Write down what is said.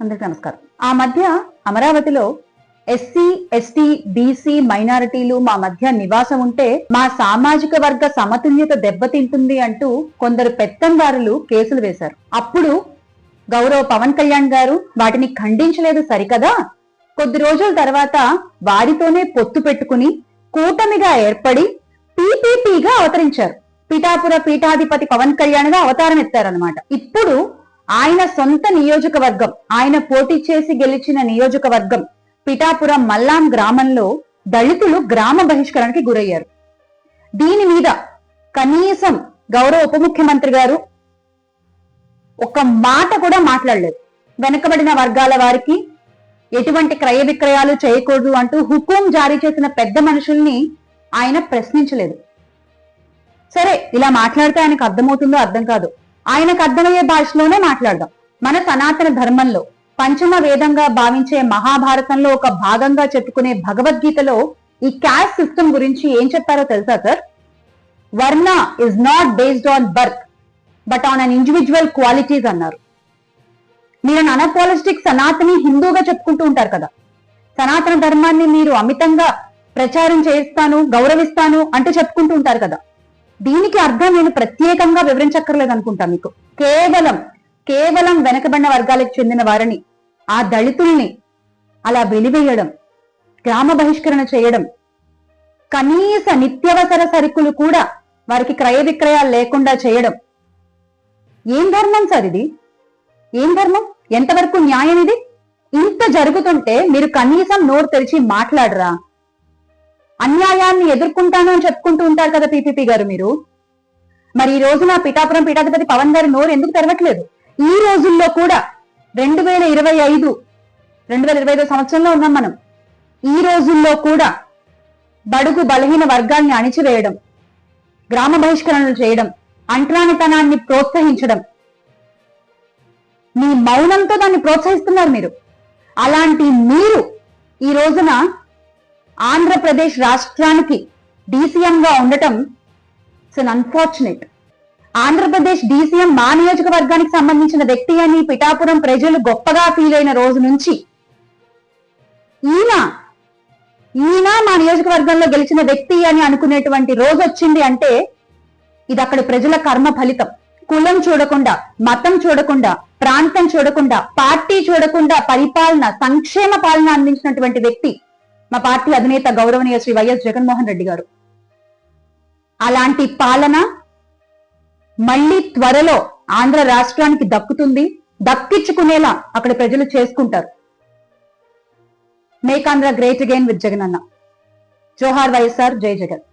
అందరికీ నమస్కారం. ఆ మధ్య అమరావతిలో ఎస్సీ ఎస్టీ బీసీ మైనారిటీలు మా మధ్య నివాసం ఉంటే మా సామాజిక వర్గ సమతుల్యత దెబ్బతింటుంది అంటూ కొందరు పెత్తందారులు కేసులు వేశారు. అప్పుడు గౌరవ పవన్ కళ్యాణ్ గారు వాటిని ఖండించలేదు సరికదా? కొద్ది రోజుల తర్వాత వారితోనే పొత్తు పెట్టుకుని కూటమిగా ఏర్పడి పీపీపీగా అవతరించారు. పిఠాపుర పీఠాధిపతి పవన్ కళ్యాణ్గా అవతారం ఎత్తారనమాట ఇప్పుడు ఆయన సొంత నియోజకవర్గం ఆయన పోటీ చేసి గెలిచిన నియోజకవర్గం పిఠాపురం మల్లాం గ్రామంలో దళితులు గ్రామ బహిష్కరణకి గురయ్యారు. దీని మీద కనీసం గౌరవ ఉప ముఖ్యమంత్రి గారు ఒక మాట కూడా మాట్లాడలేదు. వెనుకబడిన వర్గాల వారికి ఎటువంటి క్రయ విక్రయాలు చేయకూడదు అంటూ హుకుం జారీ చేసిన పెద్ద మనుషుల్ని ఆయన ప్రశ్నించలేదు. సరే ఇలా మాట్లాడితే ఆయనకు అర్థమవుతుందో అర్థం కాదు. ఆయనకు అర్థమయ్యే భాషలోనే మాట్లాడదాం. మన సనాతన ధర్మంలో పంచమ వేదంగా భావించే మహాభారతంలో ఒక భాగంగా చెప్పుకునే భగవద్గీతలో ఈ క్యాస్ట్ సిస్టమ్ గురించి ఏం చెప్పారో తెలుసా sir? Varna is not based on birth but on an individual qualities అన్నారు. మీరు అనపాలిస్టిక్ సనాతని హిందూగా చెప్పుకుంటూ ఉంటారు కదా. సనాతన ధర్మాన్ని మీరు అమితంగా ప్రచారం చేస్తాను గౌరవిస్తాను అంటూ చెప్పుకుంటూ ఉంటారు కదా. దీనికి అర్థం నేను ప్రత్యేకంగా వివరించక్కర్లేదు అనుకుంటా మీకు. కేవలం కేవలం వెనకబడిన వర్గాలకు చెందిన వారిని ఆ దళితుల్ని అలా వెలివేయడం గ్రామ బహిష్కరణ చేయడం కనీస నిత్యవసర సరుకులు కూడా వారికి క్రయ విక్రయాలు లేకుండా చేయడం. ఏం ధర్మం సార్ ఇది? ఏం ధర్మం? ఎంతవరకు న్యాయం ఇది? ఇంత జరుగుతుంటే మీరు కనీసం నోరు తెరిచి మాట్లాడరా? అన్యాయాన్ని ఎదుర్కొంటాను అని చెప్పుకుంటూ ఉంటారు కదా పీపీపీ గారు మీరు. మరి ఈ రోజున పిఠాపురం పీఠాధిపతి పవన్ గారి నోరు ఎందుకు తెరవట్లేదు? ఈ రోజుల్లో కూడా రెండు వేల ఇరవై ఐదు రెండు వేల ఇరవై ఐదు సంవత్సరంలో ఉన్నాం మనం. ఈ రోజుల్లో కూడా బడుగు బలహీన వర్గాల్ని అణిచివేయడం గ్రామ బహిష్కరణలు చేయడం అంట్రానితనాన్ని ప్రోత్సహించడం మీ మౌనంతో దాన్ని ప్రోత్సహిస్తున్నారు మీరు. అలాంటి మీరు ఈ రోజున ఆంధ్రప్రదేశ్ రాష్ట్రానికి డీసీఎం గా ఉండటం it's an unfortunate Andhra Pradesh DCM మా నియోజకవర్గానికి సంబంధించిన వ్యక్తి అని పిఠాపురం ప్రజలు గొప్పగా ఫీల్ అయిన రోజు నుంచి ఈయన ఈయన మా నియోజకవర్గంలో గెలిచిన వ్యక్తి అని అనుకునేటువంటి రోజు వచ్చింది అంటే ఇది అక్కడ ప్రజల కర్మ ఫలితం. కులం చూడకుండా మతం చూడకుండా ప్రాంతం చూడకుండా పార్టీ చూడకుండా పరిపాలన సంక్షేమ పాలన అందించినటువంటి వ్యక్తి మా పార్టీ అధినేత గౌరవనీయ శ్రీ వైఎస్ జగన్మోహన్ రెడ్డి గారు. అలాంటి పాలన మళ్ళీ త్వరలో ఆంధ్ర రాష్ట్రానికి దక్కుతుంది దక్కించుకునేలా అక్కడ ప్రజలు చేసుకుంటారు. Make Andhra great again with Jagan అన్న జోహార్ వైఎస్ఆర్ జై జగన్.